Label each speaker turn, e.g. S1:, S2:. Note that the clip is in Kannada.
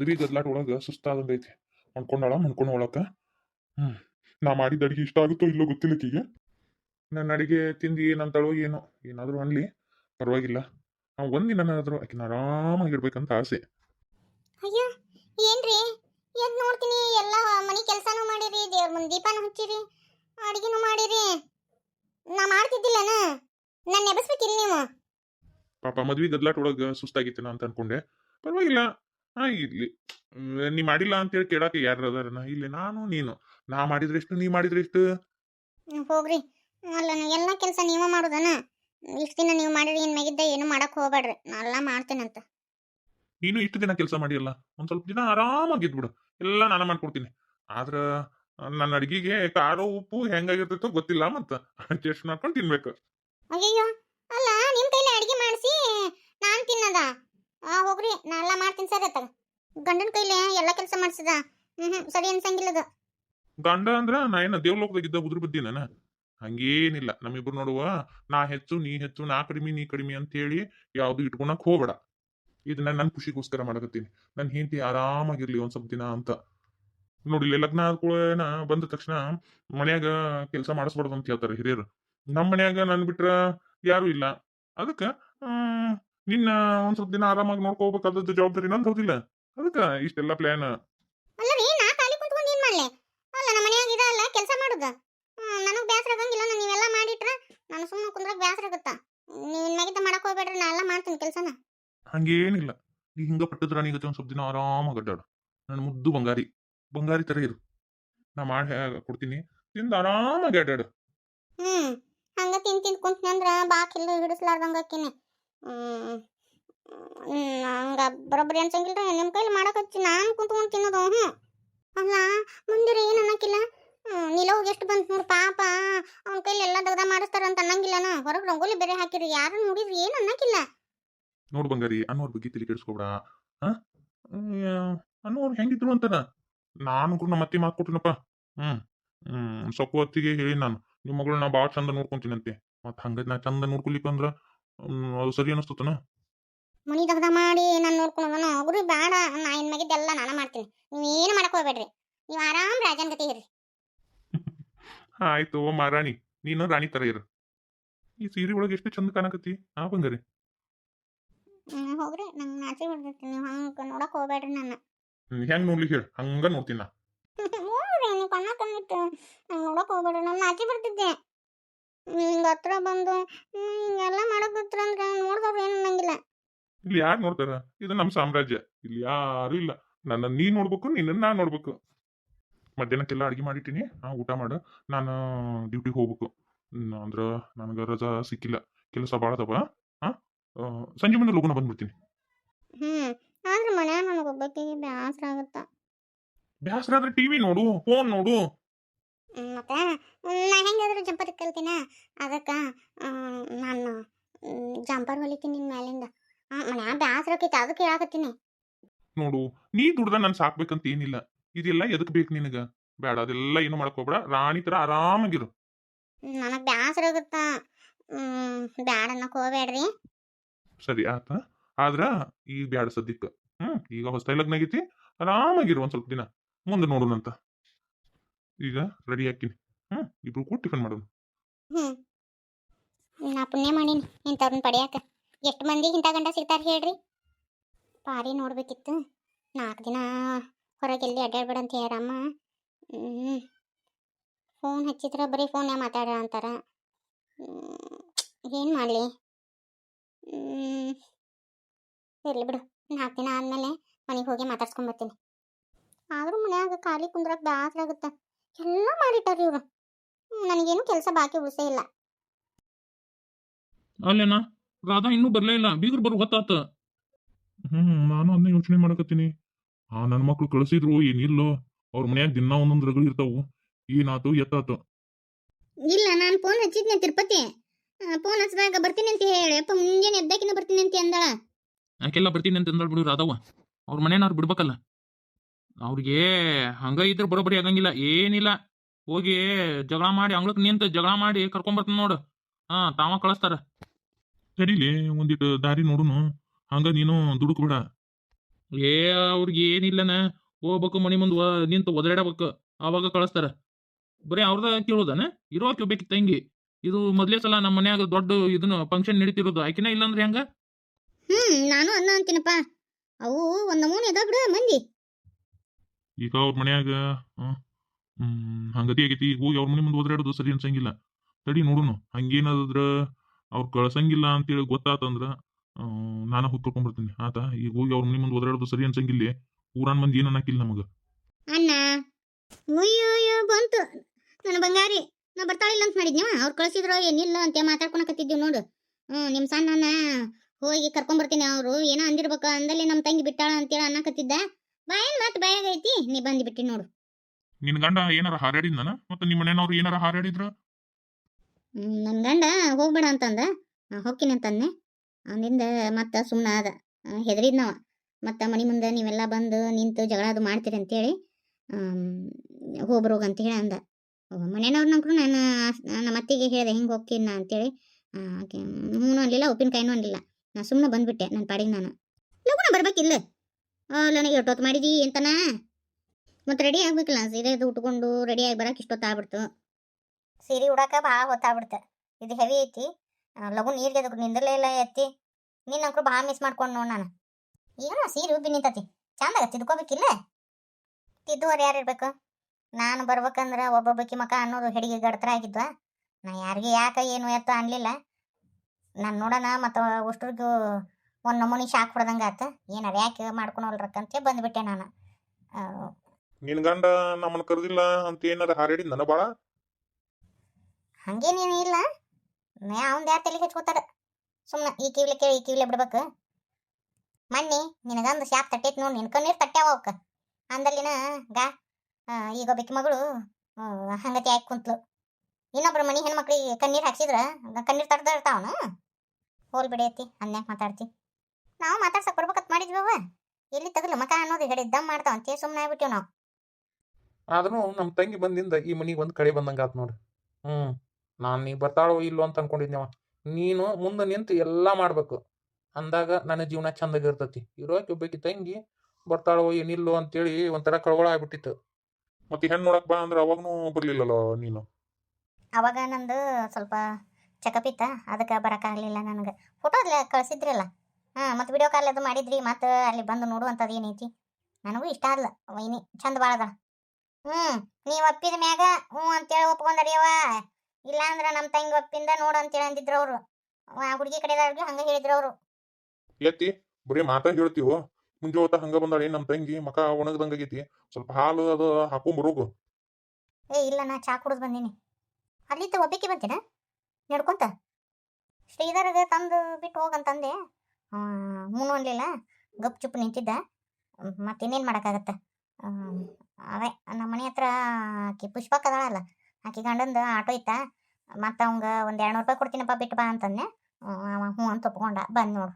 S1: ಮದ್ವಿ ಗದ್ಲಾಟ ಒಳಗ ಸುಸ್ತಾದಂಗೈತಿ ಅನ್ಕೊಂಡಾಳ ಅನ್ಕೊಂಡ ಒಳಕ ಹ್ಮ್. ನಾ ಮಾಡಿದ ಅಡಿಗೆ ಇಷ್ಟ ಆಗುತ್ತೋ ಇಲ್ಲೋ ಗೊತ್ತಿಲ್ಲ ಈಗೆ ನನ್ನ ಅಡಿಗೆ ತಿಂದು ಏನಂತಾಳೋ ಏನೋ ಏನಾದರೂ ಅನ್ಲಿ. ಪರವಾಗಿಲ್ಲ. ನಾವು ಒಂದಿನಾದ್ರೂ ಆಕಿನ ಆರಾಮಾಗಿರ್ಬೇಕಂತ ಆಸೆ.
S2: ಅಯ್ಯೋ ಏನ್ರಿ? ಎದ್ ನೋಡ್ತೀನಿ ಎಲ್ಲ ಮನೆ ಕೆಲಸನೂ ಮಾಡಿರಿ ದೇವ್ರ ಮುಂದೆ ದೀಪನೂ ಹಚ್ಚಿರಿ ಅಡಿಗೆನೂ ಮಾಡಿರಿ. ನಾ ಮಾಡ್ತಿದ್ದಿಲ್ಲನ? ನನ್ನ ಎಬ್ಬಿಸ್ಬೇಕಿಲ್ಲ ನೀವು.
S1: ಪಾಪ ಮದ್ವಿ ಗದ್ಲಾಟ ಒಳಗ ಸುಸ್ತಾಗಿತ್ತೇನ ಅಂತ ಅನ್ಕೊಂಡೆ. ಪರವಾಗಿಲ್ಲ. ಹಾ ಇರ್ಲಿ. ಹ್ಮ್, ನೀ ಮಾಡಿಲ್ಲ ಅಂತೇಳಿ ಕೇಳಾಕ ಯಾರು ಅದಾರನ? ಇಲ್ಲಿ ನಾನು ನೀನು. ನಾ ಮಾಡಿದ್ರೆಷ್ಟು ನೀ ಮಾಡಿದ್ರೆ
S2: ಇಷ್ಟು ಹೋಗ್ರಿ. ಅಲ್ಲ ಎಲ್ಲ ಕೆಲಸ ನೀವು ಮಾಡೋದನ? ಇಷ್ಟು ದಿನ ನೀವು ಮಾಡಿದ್ರೆ ಏನು ಮ್ಯಾಗಿದ್ದ ಏನು ಮಾಡಕ್ ಹೋಗ್ಬೇಡ್ರಿ ನಾನೆಲ್ಲ ಮಾಡ್ತೇನಂತ.
S1: ನೀನು ಇಷ್ಟು ದಿನ ಕೆಲಸ ಮಾಡಿಯಲ್ಲ? ಒಂದ್ ಸ್ವಲ್ಪ ದಿನ ಆರಾಮಾಗಿದ್ಬಿಡು ಎಲ್ಲ ನಾನು ಮಾಡ್ಕೊಡ್ತೀನಿ. ಆದ್ರ ನನ್ನ ಅಡಿಗೆಗೆ ಖಾರ ಉಪ್ಪು ಹೆಂಗಾಗಿರ್ತೈತೋ ಗೊತ್ತಿಲ್ಲ ಮತ್ತ. ಟೇಸ್ಟ್ ಮಾಡ್ಕೊಂಡು ತಿನ್ಬೇಕು.
S2: ಅಯ್ಯಯ್ಯೋ ಅಲ್ಲ ನಿಮ್ ಕೈಲಿ ಅಡಿಗೆ ಮಾಡಿಸಿ ನಾನ್ ತಿನ್ನದ ಆ ಹೋಗ್ರಿ ನಾ ಮಾಡ್ತೀನಿ ಸರ್ ಅತ್ತಾಗ ಗಂಡನ ಕೈಲಿ ಎಲ್ಲ ಕೆಲಸ ಮಾಡಿಸಿದ. ಹ್ಮ್ ಹ್ಮ್, ಸರಿ ಅನ್ಸಂಗಿಲ್ಲ ಅದು.
S1: ಗಂಡ ಅಂದ್ರ ನಾ ಏನ ದೇವ್ಲೋಕದಾಗಿದ್ದ ಉದ್ರ ಬುದ್ಧಿ ನಾನು? ಹಂಗೇನಿಲ್ಲ, ನಮ್ಮಿಬ್ರು ನೋಡುವ ನಾ ಹೆಚ್ಚು, ನೀ ಹೆಚ್ಚು, ನಾ ಕಡಿಮೆ, ನೀ ಕಡಿಮೆ ಅಂತ ಹೇಳಿ ಯಾವ್ದು ಇಟ್ಕೊಳಕ್ ಹೋಗ್ಬೇಡ. ಇದನ್ನ ನನ್ನ ಖುಷಿಗೋಸ್ಕರ ಮಾಡಕತ್ತೀನಿ. ನನ್ನ ಹೆಂಡತಿ ಆರಾಮಾಗಿರ್ಲಿ ಒಂದ್ ಸ್ವಲ್ಪ ದಿನ ಅಂತ. ನೋಡಿಲ್ಲ ಲಗ್ನ ಆದ ಕೂಡ ಬಂದ ತಕ್ಷಣ ಮನ್ಯಾಗ ಕೆಲಸ ಮಾಡಿಸ್ಬಾರ್ದು ಅಂತ ಹೇಳ್ತಾರೆ ಹಿರಿಯರು. ನಮ್ಮ ಮನ್ಯಾಗ ನನ್ ಬಿಟ್ರ ಯಾರು ಇಲ್ಲ. ಅದಕ್ಕ ನಿನ್ನ ಒಂದ್ ಸ್ವಲ್ಪ ದಿನ ಆರಾಮಾಗಿ ನೋಡ್ಕೋಬೇಕಾದದ್ದು ಜವಾಬ್ದಾರಿ ನಂದು ಹೌದಿಲ್ಲ? ಅದಕ್ಕ ಇಷ್ಟೆಲ್ಲ ಪ್ಲಾನ್
S2: ಅಲ್ಲ ರೀ ನಾ ಖಾಲಿ ಕುಂತ್ಕೊಂಡು ಏನ್ ಮಾಡ್ಲಿ? ಅಲ್ಲ ನಮ್ಮ ಮನ್ಯಾಗ ಇದಲ್ಲ ಕೆಲಸ ಮಾಡುದ? ನನಗ್ ಬ್ಯಾಸರ ಆಗಂಗಿಲ್ಲ ನಾ ನೀವೆಲ್ಲ ಮಾಡಿಟ್ರ ನಾನು ಸುಮ್ಮನೆ ಕುಂದ್ರಕ್ ಬ್ಯಾಸರ ಆಗತ್ತ? ನೀವು ಇನ್ಮ್ಯಾಗಿದ್ದ ಮಾಡಕ್ ಹೋಗ್ಬೇಡ್ರಿ ನಾ ಎಲ್ಲ ಮಾಡ್ತೀನಿ ಕೆಲಸನ.
S1: ಹಂಗೇನಿಲ್ಲ. ನೀ ಹಿಂಗ ಪಟ್ಟದ ರಾಣಿ ಒಂದ್ ಸ್ವಲ್ಪ ದಿನ ಆರಾಮಾಗಿ ಅಡ್ಡಾಡು. ನನ್ನ ಮುದ್ದು ಬಂಗಾರಿ. ಬಂಗಾರಿ ತರ ಇರು. ನಾ ಮಾಡಿ ಕೊಡ್ತೀನಿ. ತಿಂದು ಆರಾಮಾಗಿ ಅಡ್ಡಾಡು.
S2: ಹ್ಮ್ ಹಂಗ ತಿನ್ ತಿನ್ ಕುಂತ್ನಂದ್ರ ಬಾಕಿಲ್ ಹಿಡಿಸ್ಲಾರ್ದಂಗ ಹ್ಮ್, ಹಂಗ ಬರೋಬ್ಬರಿ ಅನ್ಸಂಗಿಲ್ಲ ರೀ ನಿಮ್ಮ ಕೈಲಿ ಮಾಡಕ್ ನಾನು ಕುಂತ್ಕೊಂಡು ತಿನ್ನೋದು ಹ್ಞೂ ಅಲ್ಲ ಮುಂದಿರ ಏನು ಅನ್ನಕ್ಕಿಲ್ಲ ನಿಲೋಗ್ ಎಷ್ಟು ಬಂತು ನೋಡಿ ಪಾಪ. ಅವ್ನ ಕೈಲಿ ಎಲ್ಲ ದಗ್ದ ಮಾಡಿಸ್ತಾರ ಅಂತ ಅನ್ನಂಗಿಲ್ಲನ. ಹೊರಗೆ ರಂಗೋಲಿ ಬೇರೆ ಹಾಕಿರಿ. ಯಾರು ನೋಡಿದ್ರಿ ಏನು ಅನ್ನಕ್ಕಿಲ್ಲ
S1: ನೋಡು ಬಂಗಾರಿ, ಅನ್ನೋರ್ ಬಗ್ಗೆ ತಲೆ ಕೆಡಿಸ್ಕೊಬೇಡ. ಅನ್ನೋರ್ ಹೆಂಗಿದ್ರು ಅಂತಾನ. ನಾನು ಕೂಡ ನಮ್ಮ ಅತ್ತಿ ಮಾತು ಕೊಟ್ಟಿನಪ್ಪ. ಹ್ಮ್ ಹ್ಮ್ ಹೊತ್ತಿಗೆ ಹೇಳಿ ನಾನು. ನಿಮ್ಮ ಮಗಳು ನಾ ಭಾಳ ಚಂದ ನೋಡ್ಕೊಂತೀನಂತೆ. ಮತ್ತೆ ಹಂಗದ್ ನಾ ಚಂದ ನೋಡ್ಕೊಲಿಪ್ಪ ಅಂದ್ರ ಅದು ಸರಿ ಅನಿಸ್ತತನ
S2: ಮನಿ ದಗದ ಮಾಡಿ ನಾನು ನೋಡ್ಕೊಳೋದನ ಅವ್ರಿ ಬೇಡ ನಾ ಇನ್ ಮಗಿದ್ದೆಲ್ಲ ನಾನು ಮಾಡ್ತೀನಿ. ನೀವೇನು ಮಾಡಕ್ ಹೋಗ್ಬೇಡ್ರಿ. ನೀವು ಆರಾಮ್ ರಾಜನ್ ಗತಿ ಇರ್ರಿ.
S1: ಆಯ್ತು ಓ ಮಾರಾಣಿ ನೀನು ರಾಣಿ ತರ ಇರು. ಈ ಸೀರೆ ಒಳಗೆ ಎಷ್ಟು ಚಂದ ಕಾಣಕತ್ತಿ? ಆ ಬಂಗಾರಿ.
S2: ಹೋಗ್ರಿ ನಂಗೆ ನಾಚಿ ಬಿಡ್ತೈತಿ ನೀವು ಹಂಗ ನೋಡಕ್ ಹೋಗ್ಬೇಡ್ರಿ ನನ್ನ.
S1: ಹೆಂಗ್ ನೋಡ್ಲಿ ಹೇಳಿ ಹಂಗ ನೋಡ್ತೀನಿ ನಾ.
S2: ಹೋಗ್ರಿ ನೀವು ಕಣ್ಣ ಕಣ್ಣಿಟ್ಟು. ನಾನು ನೋಡಕ್ ಹೋಗ್ಬೇಡ್ರಿ ನಾನು ನಾಚಿ ಬಿಡ್ತಿದ್ದೆ ಹಿಂಗ ಹತ್ರ ಬಂದು ಹಿಂಗೆಲ್ಲ ಮಾಡಕ್ ಬಿಟ್ರ ಅಂದ್ರೆ ನೋಡ್ದವ್ರು ಏನು ಅನ್ನಂಗಿಲ್ಲ.
S1: ಇಲ್ಲಿ ಯಾರು ನೋಡ್ತಾರ? ಇದು ನಮ್ಮ ಸಾಮ್ರಾಜ್ಯ. ಇಲ್ಲಿ ಯಾರು ಇಲ್ಲ. ನನ್ನ ನೀ ನೋಡ್ಬೇಕು ನಿನ್ನ ನಾ ನೋಡ್ಬೇಕು. ಮಧ್ಯಾಹ್ನಕ್ಕೆಲ್ಲ ಅಡಿಗೆ ಮಾಡಿಟ್ಟಿನಿ. ಹಾಂ ಊಟ ಮಾಡು. ನಾನು ಡ್ಯೂಟಿಗೆ ಹೋಗ್ಬೇಕು. ಅಂದ್ರೆ ಅಂದ್ರ ನನಗ ರಜಾ ಸಿಕ್ಕಿಲ್ಲ. ಕೆಲಸ ಭಾಳ ಅದಾವ. ಆ, ಸಂಜೆ ಮುಂದೆ ಲಗುನ ಬಂದ್ಬಿಡ್ತೀನಿ.
S2: ಹ್ಞೂ ಆದ್ರೆ ಮನ್ಯಾಗ ನನಗೆ ಒಬ್ಬಾಕಿಗೆ ಬ್ಯಾಸರ ಆಗುತ್ತಾ.
S1: ಬ್ಯಾಸರ ಆದ್ರೆ ಟಿವಿ ನೋಡು ಫೋನ್ ನೋಡು.
S2: ಮತ್ತೆ ನಾ ಹೆಂಗಾದ್ರೂ ಜಂಪರ್ ಕಲ್ತೀನ? ಅದಕ್ಕೆ ನಾನು ಜಂಪರ್ ಹೊಲಿತೀನಿ ನಿನ್ನ ಮೇಲಿಂದ. ಮನ್ಯಾಗ ಬ್ಯಾಸರ ಆಕೈತಿ ಅದಕ್ಕೆ ಹೇಳಾಕತ್ತೀನಿ.
S1: ನೋಡು ನೀ ದುಡ್ದ ನಾನು ಸಾಕ್ಬೇಕಂತ ಏನಿಲ್ಲ. ಇದೆಲ್ಲ ಎದಕ್ ಬೇಕು ನಿನಗ? ಬೇಡ ಅದೆಲ್ಲ ಏನು ಮಾಡಕ್ ಹೋಗ್ಬೇಡ. ರಾಣಿ ತರ ಆರಾಮಾಗಿರು.
S2: ನನಗೆ ಬ್ಯಾಸರ ಆಗುತ್ತ ಬ್ಯಾಡ ಅನ್ನಕ್ ಹೋಗ್ಬೇಡ್ರಿ
S1: ಸರಿ ಆತ. ಆದ್ರ ಈಗ ಬ್ಯಾಡ ಸದ್ಯಕ್ಕ. ಹ್ಮ್ ಈಗ ಹೊಸ ಲಗ್ನ ಆಗೈತಿ. ಆರಾಮಾಗಿರು ಒಂದ್ ಸ್ವಲ್ಪ ದಿನ. ಮುಂದೆ ನೋಡೋಣಂತ. ಈಗ ರೆಡಿ ಹಾಕಿನಿ ಹ್ಮ್ ಇಬ್ರು ಕೂಡ ಟಿಫನ್ ಮಾಡೋಣ
S2: ಹ್ಮ್. ನಾ ಪುಣ್ಯ ಮಾಡೀನಿ. ಇಂಥವ್ರನ್ನ ಪಡ್ಯಾಕ. ಎಷ್ಟು ಮಂದಿ ಇಂಥ ಗಂಡ ಸಿಗ್ತಾರೆ ಹೇಳ್ರಿ? ಪಾರಿ ನೋಡ್ಬೇಕಿತ್ತು. ನಾಲ್ಕು ದಿನ ಹೊರಗೆ ಎಲ್ಲಿ ಅಡ್ಡಾಡ್ಬೇಡ ಅಂತ ಹೇಳ್ಯಾರಮ್ಮ. ಹ್ಞೂ ಫೋನ್ ಹಚ್ಚಿದ್ರ ಬರೀ ಫೋನ್ಯಾಗ ಮಾತಾಡ ಅಂತಾರ. ಏನು ಮಾಡಲಿ? ಇರಲಿ ಬಿಡು. ನಾಲ್ಕು ದಿನ ಆದಮೇಲೆ ಮನೆಗೆ ಹೋಗಿ ಮಾತಾಡ್ಸ್ಕೊಂಬರ್ತೀನಿ ಆದರೂ ಮನ್ಯಾಗ ಖಾಲಿ ಕುಂದ್ರಕ್ಕೆ ಬೇಸರ ಆಗುತ್ತೆ ಎಲ್ಲ ಮಾಡಿಟ್ಟಾರ ಇವ್ರು. ನನಗೇನು ಕೆಲಸ ಬಾಕಿ ಉಳಿಸೇ ಇಲ್ಲ.
S1: ಅಲ್ಲೇನಾ? ರಾಧಾ ಇನ್ನೂ ಬರ್ಲೇ ಇಲ್ಲ. ಬೀಗರು ಬರು ಗೊತ್ತಾತ. ಹ್ಮ್ ನಾನು ಅದನ್ನ ಯೋಚನೆ ಮಾಡಕತ್ತೀನಿ. ಆ ನನ್ನ ಮಕ್ಳು ಕಳಿಸಿದ್ರು ಏನಿಲ್ಲೋ. ಅವ್ರ ಮನ್ಯಾಗ ದಿನ ಒಂದೊಂದ್ ರಗಳು ಇರ್ತಾವು. ಏನಾತು ಎತ್ತಾತು.
S2: ಇಲ್ಲ ನಾನು ಫೋನ್ ಹಚ್ಚಿದ್ನೆ ತಿರುಪತಿ. ಫೋನ್ ಹಚ್ಚಿದಾಗ ಬರ್ತೀನಿ ಅಂತ ಹೇಳಿ. ಅಪ್ಪ ಮುಂಜಾನೆ ಎದ್ದಾಕಿನ ಬರ್ತೀನಿ ಅಂತ ಅಂದಳ.
S3: ಯಾಕೆಲ್ಲ ಬರ್ತೀನಿ ಅಂತ ಅಂದಳ್ ಬಿಡು ರಾಧವ್ವ. ಅವ್ರ ಮನೇನಾರು ಬಿಡ್ಬೇಕಲ್ಲ. ಅವ್ರಿಗೆ ಹಂಗ ಇದ್ರೆ ಬರೋಬರಿ ಆಗಂಗಿಲ್ಲ ಏನಿಲ್ಲ. ಹೋಗಿ ಜಗಳ ಮಾಡಿ ಅಂಗ್ಳಕ್ ನಿಂತ ಜಗಳ ಮಾಡಿ ಕರ್ಕೊಂಬರ್ತಾನ ನೋಡು. ಹಾ ತಾವ ಕಳಿಸ್ತಾರ.
S1: ಸರಿಲಿ ಒಂದಿಟ್ಟು ದಾರಿ ನೋಡುನು. ಹಂಗ ನೀನು ದುಡುಕ್ಬೇಡ
S3: ಏ ಅವ್ರಿಗೆ ಏನಿಲ್ಲನ. ಹೋಗ್ಬೇಕು ಮನಿ ಮುಂದೆ ನಿಂತು ಒದರಾಡಬೇಕು. ಅವಾಗ ಕಳಿಸ್ತಾರ. ಬರೀ ಅವ್ರದ ಕೇಳೋದನ? ಇರೋಕೆ ಬೇಕಿತ್ತು ತಂಗಿ. ಇದು ಮೊದ್ಲೇ ಸಲ ನಮ್ಮ ಮನ್ಯಾಗ ದೊಡ್ಡ ಇದನ್ನ ಫಂಕ್ಷನ್ ನಡೀತಿರೋದು. ಆಕಿನ ಇಲ್ಲಂದ್ರೆ ಹೆಂಗ?
S2: ಹ್ಮ್ ನಾನು ಅನ್ನ ಅಂತೀನಪ್ಪ. ಅವು ಒಂದ್ ನಮೂನಿ ಅದ ಬಿಡು ಮಂದಿ.
S1: ಈಗ ಅವ್ರ ಮನ್ಯಾಗ ಹಂಗತಿ ಆಗೈತಿ. ಈಗ ಹೋಗಿ ಅವ್ರ ಮನೆ ಮುಂದೆ ಓದ್ರಾಡೋದು ಸರಿ ಅನ್ಸಂಗಿಲ್ಲ. ತಡಿ ನೋಡುನು. ಹಂಗೇನಾದ್ರ ಅವ್ರು ಕಳ್ಸಂಗಿಲ್ಲ ಅಂತೇಳಿ ಗೊತ್ತಾತಂದ್ರ ನಾನು ಹೋಗಿ ಕರ್ಕೊಂಡ್ಬರ್ತೀನಿ ಆತ? ಈಗ ಹೋಗಿ ಅವ್ರ ಮನೆ ಮುಂದೆ ಓದ್ರಾಡೋದು ಸರಿ ಅನ್ಸಂಗಿಲ್ಲ, ಊರಾನ್ ಮಂದಿ ಏನ್ ಅನ್ನಕಿಲ್ಲ ನಮಗ.
S2: ಅಣ್ಣ ಅಯ್ಯೋ ಬಂತು. ನನ್ನ ಬಂಗಾರಿ, ನಾ ಬರ್ತಾಳಿಲ್ಲ ಅಂತ ಮಾಡಿದ್ನಿವ ಅವ್ರು ಕಳ್ಸಿದ್ರು ಏನಿಲ್ಲ ಅಂತ ಮಾತಾಡ್ಕೊಳಕತ್ತಿದ್ದೀವಿ ನೋಡು. ಹ್ಞೂ ನಿಮ್ಮ ಸಣ್ಣ ಹೋಗಿ ಕರ್ಕೊಂಬರ್ತೀನಿ ಅವರು. ಏನೋ ಅಂದಿರ್ಬೇಕು, ಅಂದಲ್ಲಿ ನಮ್ಮ ತಂಗಿ ಬಿಟ್ಟಾಳ ಅಂತೇಳಿ ಅನ್ನಕತ್ತಿದ್ದ. ಬಾಯನ್ ಮತ್ತೆ ಬಾಯಾಗ ಆಗೈತಿ ನೀ ಬಂದ್ಬಿಟ್ಟಿ ನೋಡು.
S1: ನಿನ್ ಗಂಡ ಏನಾರ ಹಾರಾಡಿದ್ನ ಮತ್ತೆ ನಿಮ್ಮ ಮನೆಯವ್ರು ಏನಾರ ಹಾರಾಡಿದ್ರ?
S2: ನನ್ನ ನನ್ ಗಂಡ ಹೋಗ್ಬೇಡ ಅಂತಂದ. ನಾನು ಹೋಗ್ತೀನಿ ಅಂತಂದೆ ಅಂದಿಂದ ಮತ್ತೆ ಸುಮ್ಮನೆ ಆದ ಹೆದರಿದ್ನವ. ಮತ್ತೆ ಮನೆ ಮುಂದೆ ನೀವೆಲ್ಲ ಬಂದು ನಿಂತು ಜಗಳ ಅದು ಮಾಡ್ತೀರಿ ಅಂತೇಳಿ ಹೋಗ್ಬರೋಗ ಅಂತ ಹೇಳಿ ಅಂದ. ಮನೆಯವ್ರನ್ನಂಕ್ರು ನಾನು ನಮ್ಮ ಅತ್ತಿಗೆ ಹೇಳಿದೆ ಹಿಂಗೆ ಹೋಗ್ತೀನಿ ಅಂತೇಳಿ. ಹ್ಞೂ ಅನ್ಲಿಲ್ಲ ಉಪ್ಪಿನಕಾಯಿನೂ ಅನ್ಲಿಲ್ಲ. ನಾನು ಸುಮ್ಮನೆ ಬಂದ್ಬಿಟ್ಟೆ ನನ್ನ ಪಾಡಿಗೆ ನಾನು. ಲಗುನ ಬರ್ಬೇಕಿಲ್ಲ. ನನಗೆ ಎಷ್ಟೊತ್ತು ಮಾಡಿದಿ ಅಂತನ ಮತ್ತೆ ರೆಡಿ ಆಗ್ಬೇಕಲ್ಲ, ಸೀರೆ ಅದು ಉಟ್ಕೊಂಡು ರೆಡಿ ಆಗಿ ಬರಕ್ಕೆ ಇಷ್ಟೊತ್ತು ಆಗ್ಬಿಡ್ತು. ಸೀರೆ ಉಡಾಕ ಭಾಳ ಹೊತ್ತಾಗ್ಬಿಡ್ತ. ಇದು ಹೆವಿ ಐತಿ. ಲಘು ನೀರಿಗೆ ಅದಕ್ಕೆ ನಿಂದಲೇ ಇಲ್ಲ ಎತ್ತಿ. ನೀನು ಅಂಕರು ಭಾಳ ಮಿಸ್ ಮಾಡ್ಕೊಂಡು ನೋಡ ನಾನು. ಏನೋ ಸೀರೆ ಉಬ್ಬಿ ನಿಂತತಿ. ಚಂದಾಗ ತಿದ್ಕೋಬೇಕಿಲ್ಲ ತಿದ್ದುವರ್ ಯಾರು ಇರಬೇಕು? ನಾನು ಬರ್ಬೇಕಂದ್ರೆ ಒಬ್ಬೊಬ್ಬಕಿ ಮಕ ಅನ್ನೋದು ಹೆಡಿಗೆ ಗಡತ್ರ ಆಗಿದ್ವ? ನಾ ಯಾರಿಗೆ ಯಾಕೆ ಏನು ಎತ್ತ ಅನ್ಲಿಲ್ಲ. ನಾನು ನೋಡೋಣ ಮತ್ತು ಅಷ್ಟ್ರಿಗೂ ಒಂದು ನಮೂನಿ ಶಾಕ್ ಹೊಡೆದಂಗೆ ಆತ. ಏನಾರ ಯಾಕೆ ಮಾಡ್ಕೊಳಲ್ರಕ್ಕಂತೆ ಬಂದ್ಬಿಟ್ಟೆ ನಾನು.
S1: ನಿನ್ ಗಂಡ ನಮ್ಮನ್ನ ಕರೆದಿಲ್ಲ ಅಂತ ಏನಾರ ಹಾರಾಡಿದ್ನ ಬಾಳ?
S2: ಹಂಗೇನೇನು ಇಲ್ಲ. ಅವ್ನು ಯಾರು ತಲೆಗೆ ಹಚ್ಕೋತಾರ ಸುಮ್ಮನೆ ಈ ಕಿವಿಲೆ ಕೇಳಿ ಈ ಕಿವಿಲೆ ಬಿಡ್ಬೇಕು. ಮಣ್ಣಿ ನಿನಗಂದು ಶಾಪ್ ತಟ್ಟೈತಿ ನೋಡಿ ನಿನ್ ಕಣ್ಣೀರು ತಟ್ಟ್ಯಾವ ಅವಕ್ಕ ಅಂದಲ್ಲಿನ ಗಾ ಈಗ ಒಬ್ಬಕಿ ಮಗಳು ಹಂಗತಿ ಹಾಕಿ ಕುಂತ್ಲು. ಇನ್ನೊಬ್ರು ಮನಿ ಹೆಣ್ಮಕ್ಳಿಗೆ ಕಣ್ಣೀರು ಹಾಕ್ಸಿದ್ರ ಕಣ್ಣೀರು ತಡ್ದ ಇರ್ತಾವನ? ಹೋಲ್ ಬಿಡೈತಿ ಅನ್ಯಾಕ ಮಾತಾಡ್ತಿ. ನಾವು ಮಾತಾಡ್ಸಕ್ ಬರ್ಬೇಕತ್ ಮಾಡಿದ್ವಿ ಅವ ಎಲ್ಲಿ ತಗಲು ಮಕ ಅನ್ನೋದು ಹೇಳಿ ದಮ್ ಮಾಡ್ತಾವ ಅಂತ ಸುಮ್ಮನೆ ಆಗ್ಬಿಟ್ಟಿವ್ ನಾವು.
S4: ಆದ್ರೂ ನಮ್ಮ ತಂಗಿ ಬಂದಿಂದ ಈ ಮನಿಗೆ ಒಂದ್ ಕಡೆ ಬಂದಂಗ ಆತ್ ನೋಡ್ರಿ ಹ್ಮ್ ನಾನ್ ನೀ ಬರ್ತಾಳೋ ಇಲ್ಲೋ ಅಂತ ಅನ್ಕೊಂಡಿದ್ನವ ನೀನು ಮುಂದೆ ನಿಂತು ಎಲ್ಲಾ ಮಾಡ್ಬೇಕು. ಅಂದಾಗ ನನ್ನ ಜೀವನ ಚಂದಾಗಿರ್ತತಿ ಇರೋಕೆ ಒಬ್ಬಾಕಿ ತಂಗಿ ಬರ್ತಾಳೋ ಏನಿಲ್ಲೋ ಅಂತೇಳಿ ಒಂಥರ ಕಳವಳ ಆಗ್ಬಿಟ್ಟಿತ್ತು.
S1: ಮತ್ತೆ ಹೆಣ್ಣು ನೋಡಕ್ ಬಾ ಅಂದ್ರೆ ಅವಾಗ್ನೂ ಬರ್ಲಿಲ್ಲಲ್ಲ ನೀನು?
S2: ಅವಾಗ ನಂದು ಸ್ವಲ್ಪ ಚೆಕಪ್ ಇತ್ತ ಅದಕ್ಕೆ ಬರೋಕ್ಕಾಗಲಿಲ್ಲ ನನಗೆ. ಫೋಟೋ ಕಳಿಸಿದ್ರಲ್ಲ. ಹಾಂ ಮತ್ತು ವಿಡಿಯೋ ಕಾಲ್ ಅದು ಮಾಡಿದ್ರಿ ಮತ್ತು ಅಲ್ಲಿ ಬಂದು ನೋಡುವಂಥದ್ದು ಏನೈತಿ? ನನಗೂ ಇಷ್ಟ ಅಲ್ಲ ವೈನಿ ಚಂದ ಬಾಳದ ಹ್ಞೂ ನೀವು ಒಪ್ಪಿದ ಮ್ಯಾಗ ಹ್ಞೂ ಅಂತೇಳಿ ಒಪ್ಕೊಂಡರಿಯವ ಇಲ್ಲಾಂದ್ರೆ ನಮ್ಮ ತಂಗಿ ಒಪ್ಪಿಂದ ನೋಡು ಅಂತೇಳಿ ಅಂದಿದ್ರು ಅವರು. ಆ ಹುಡುಗಿ ಕಡೆದವ್ರಿಗೆ ಹಂಗೆ ಹೇಳಿದ್ರು ಅವರು.
S1: ಎತ್ತಿ ಬರೀ ಮಾತಾ ಹೇಳ್ತೀವೋ? ಮುಂಜೆ ಹೊತ್ತ ಹಂಗ ಬಂದಾಳೆ ನಮ್ಮ ತಂಗಿ ಮಕ ಒಣಗದಂಗೈತಿ ಸ್ವಲ್ಪ ಹಾಲು ಅದು ಹಾಕೊಂಬರೋಗು
S2: ಏ ಇಲ್ಲ ನಾ ಚಾ ಕುಡಿದು ಬಂದೀನಿ. ಅಲ್ಲಿದ್ದ ಒಬ್ಬಕ್ಕೆ ಬಂತೀನ ನಡ್ಕೊಂತ? ಶ್ರೀಧರ್ಗೆ ತಂದು ಬಿಟ್ಟು ಹೋಗಂತಂದೆ. ಹ್ಞೂ ಅನ್ಲಿಲ್ಲ ಗಪ್ ಚುಪ್ ನಿಂತಿದ್ದ. ಮತ್ತಿನ್ನೇನು ಮಾಡೋಕ್ಕಾಗತ್ತೆ? ಅವೇ ನಮ್ಮ ಮನೆ ಹತ್ರ ಆಕಿ ಪುಷ್ಪಕ್ ಅದಾಳಲ್ಲ, ಆಕಿ ಗಂಡಂದು ಆಟೋ ಇತ್ತ, ಮತ್ತು ಅವಂಗೆ ಒಂದು ಎರಡು ನೂರು ರೂಪಾಯಿ ಕೊಡ್ತೀನಪ್ಪ ಬಿಟ್ಟು ಬಾ ಅಂತಂದೆ ಅವ ಹ್ಞೂ ಅಂತ ಒಪ್ಕೊಂಡ, ಬಂದು ನೋಡು.